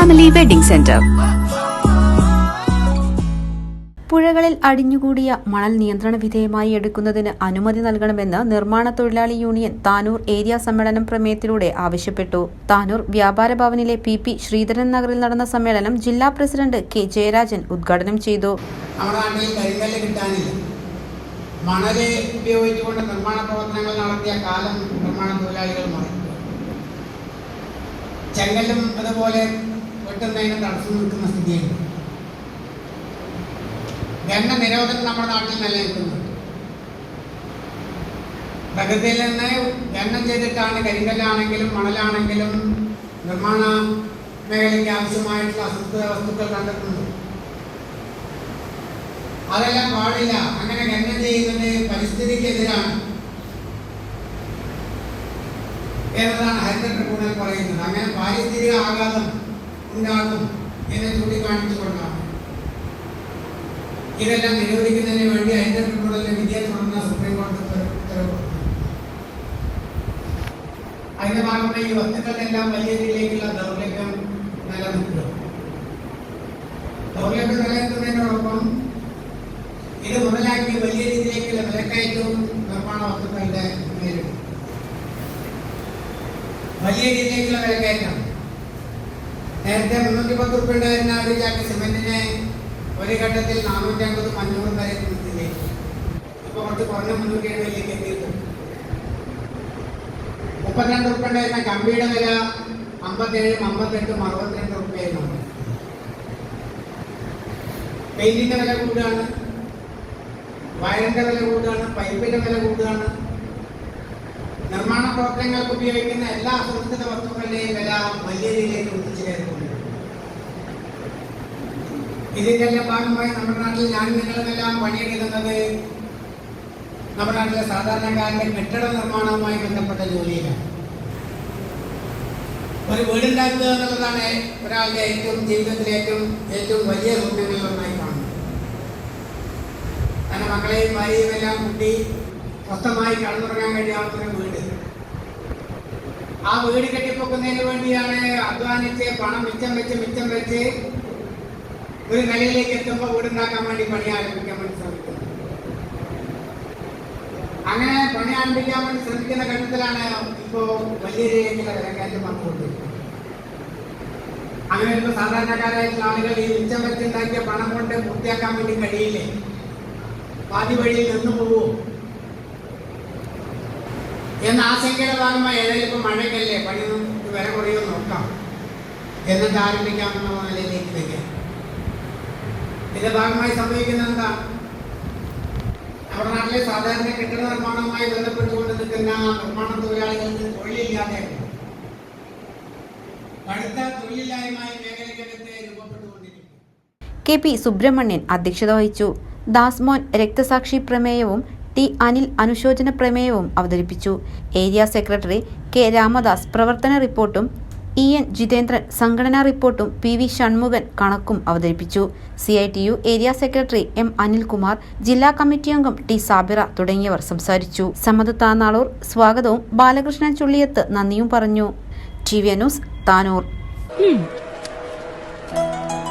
Family wedding centre പുഴകളിൽ അടിഞ്ഞുകൂടിയ മണൽ നിയന്ത്രണ വിധേയമായി എടുക്കുന്നതിന് അനുമതി നൽകണമെന്ന് നിർമ്മാണ തൊഴിലാളി യൂണിയൻ താനൂർ ഏരിയ സമ്മേളനം പ്രമേയത്തിലൂടെ ആവശ്യപ്പെട്ടു. താനൂർ വ്യാപാര ഭവനിലെ പി പി ശ്രീധരൻ നഗറിൽ നടന്ന സമ്മേളനം ജില്ലാ പ്രസിഡന്റ് കെ ജയരാജൻ ഉദ്ഘാടനം ചെയ്തു. മണൽ ഉപയോഗിച്ചുകൊണ്ട് നിർമ്മാണ പ്രവർത്തനങ്ങൾ നടത്തിയ കാലം നിർമ്മാണ തൊഴിലാളികൾ മാറി. ചെങ്കല്ലും അതുപോലെ വെട്ടുന്നതിന് തടസ്സം നിൽക്കുന്ന സ്ഥിതിയുണ്ട് ഗണ്ണ നിരോധനം നമ്മുടെ നാട്ടിൽ നിലനിൽക്കുന്നുണ്ട് പ്രകൃതിയിൽ നിന്ന് എണ്ണം ചെയ്തിട്ടാണ് കരിങ്കല്ലാണെങ്കിലും മണലാണെങ്കിലും നിർമ്മാണ മേഖലയ്ക്ക് ആവശ്യമായിട്ടുള്ള അസംസ്കൃത വസ്തുക്കൾ കണ്ടെത്തുന്നത് അതെല്ലാം പാടില്ല. അങ്ങനെ എണ്ണം ചെയ്യുന്നത് പരിസ്ഥിതിക്കെതിരാണ് എന്നതാണ് ഹരിത ട്രിബ്യൂണൽ പറയുന്നത്. അങ്ങനെ പാരിസ്ഥിതിക ആഘാതം ഉണ്ടാകും എന്ന് ചൂണ്ടിക്കാണിച്ചുകൊണ്ടാണ്. ഇതെല്ലാം നിരോധിക്കുന്നതിന് വേണ്ടി ഹരിത ട്രിബ്യൂണലിന്റെ വിധിയെ സുപ്രീം കോടതി ഉത്തരവ്. അതിന്റെ ഭാഗമായി ഈ വസ്തുക്കളുടെല്ലാം വലിയ രീതിയിലേക്കുള്ള ദൗർലഭ്യം നിലനിൽക്കുക. ദൗർലഭ്യം നിലനിൽക്കുന്നതിനോടൊപ്പം ഇത് മുതലാക്കി വലിയ രീതിയിലേക്കുള്ള വിലക്കയറ്റവും നിർമ്മാണ വസ്തുക്കളുടെ നേരിടും വലിയ രീതിയിലേക്കുള്ള വിലക്കയറ്റം. നേരത്തെ മുന്നൂറ്റി പത്ത് റുപ്യ ഉണ്ടായിരുന്ന ഒരു ചാക്ക് സിമെന്റിനെ ഒരു ഘട്ടത്തിൽ നാനൂറ്റി അമ്പതും അഞ്ഞൂറും വരെ എത്തിയിലേക്ക് ഇപ്പൊ കുറച്ച് കുറഞ്ഞ മുന്നൂറ്റി എഴുപതിലേക്ക് എത്തിയിട്ടുണ്ട് മുപ്പത്തിരണ്ട് റുപ്യ ഉണ്ടായിരുന്ന കമ്പിയുടെ വില അമ്പത്തേഴും അമ്പത്തെട്ടും അറുപത്തിരണ്ട് റുപ്യയുമാണ് പെയിന്റിന്റെ വില കൂടുകയാണ്. വയറിന്റെ വില കൂടുകയാണ്. പൈപ്പിന്റെ വില കൂടുകയാണ്. നിർമ്മാണ പ്രവർത്തനങ്ങൾക്ക് ഉപയോഗിക്കുന്ന എല്ലാ അസംസ്കൃത വസ്തുക്കളുടെയും വില വലിയ രീതിയിലേക്ക് കുതിച്ചു കയറിക്കൊണ്ടിരിക്കുന്നു ഇതിന്റെ എല്ലാം ഭാഗമായി നമ്മുടെ നാട്ടിൽ ഞാൻ നിങ്ങളുമെല്ലാം പണിയെടുക്കുന്നത് നമ്മുടെ നാട്ടിലെ സാധാരണക്കാരന്റെ കെട്ടിട നിർമ്മാണവുമായി ബന്ധപ്പെട്ട ജോലിയിലാണ്. ഒരു വീടുണ്ടാക്കുക എന്നുള്ളതാണ് ഒരാളുടെ ഏറ്റവും ജീവിതത്തിലെ ഏറ്റവും ഏറ്റവും വലിയ സ്വപ്നങ്ങളിലൊന്നായി കാണുന്നത്. തന്റെ മക്കളെയും ഭാര്യയും എല്ലാം കുട്ടി സ്വസ്ഥമായി കടന്നുറങ്ങാൻ കഴിയാവുന്ന ഒരു വീട് ആ വീട് കെട്ടിപ്പൊക്കുന്നതിന് വേണ്ടിയാണ് അധ്വാനിച്ച് പണം മിച്ചം വെച്ച് മിച്ചം വെച്ച് ഒരു നിലയിലേക്ക് എത്തുമ്പോൾ വീടുണ്ടാക്കാൻ വേണ്ടി പണി ആരംഭിക്കാൻ വേണ്ടി ശ്രമിക്കുന്നത്. അങ്ങനെ പണി ആരംഭിക്കാൻ വേണ്ടി ശ്രമിക്കുന്ന ഘട്ടത്തിലാണ് ഇപ്പോ വലിയ രീതിയിലുള്ള വിലക്കയറ്റം വന്നുകൊണ്ടിരിക്കുന്നത്. അങ്ങനെ ഇപ്പോൾ സാധാരണക്കാരായിട്ടുള്ള ആളുകൾ ഈ മിച്ചം വെച്ചുണ്ടാക്കിയ പണം കൊണ്ട് പൂർത്തിയാക്കാൻ വേണ്ടി കഴിയില്ലേ? പാതി വഴിയിൽ നിന്ന് പോവോ? എന്ന ആശങ്കയുടെ ഭാഗമായി ഏതായാലും ഇപ്പം മഴയ്ക്കല്ലേ പണി നമുക്ക് വില കുറയോ നോക്കാം. എന്നിട്ട് ആരംഭിക്കാമെന്ന നിലയിലേക്ക് വയ്ക്കാം. ഇതിന്റെ ഭാഗമായി സംഭവിക്കുന്നത് എന്താ? നമ്മുടെ നാട്ടിലെ സാധാരണ കെട്ടിട നിർമ്മാണവുമായി ബന്ധപ്പെട്ടുകൊണ്ട് നിൽക്കുന്ന നിർമ്മാണ തൊഴിലാളികൾക്ക് തൊഴിലില്ലാതെ കടുത്ത തൊഴിലില്ലായ്മ ഈ മേഖലയ്ക്കകത്ത് രൂപപ്പെട്ടുകൊണ്ടിരിക്കും കെ പി സുബ്രഹ്മണ്യൻ അധ്യക്ഷത വഹിച്ചു. ദാസ്മോൻ രക്തസാക്ഷി പ്രമേയവും ടി അനിൽ അനുശോചന പ്രമേയവും അവതരിപ്പിച്ചു. ഏരിയ സെക്രട്ടറി കെ രാമദാസ് പ്രവർത്തന റിപ്പോർട്ടും ഇ എൻ ജിതേന്ദ്രൻ സംഘടനാ റിപ്പോർട്ടും പി വി ഷൺമുഖൻ കണക്കും അവതരിപ്പിച്ചു. C I T U area secretary M Anilkumar ജില്ലാ കമ്മിറ്റി അംഗം ടി സാബിറ തുടങ്ങിയവർ സംസാരിച്ചു. സമത് താനാളൂർ സ്വാഗതവും ബാലകൃഷ്ണൻ ചുള്ളിയത്ത് നന്ദിയും പറഞ്ഞു. T V news Tanur.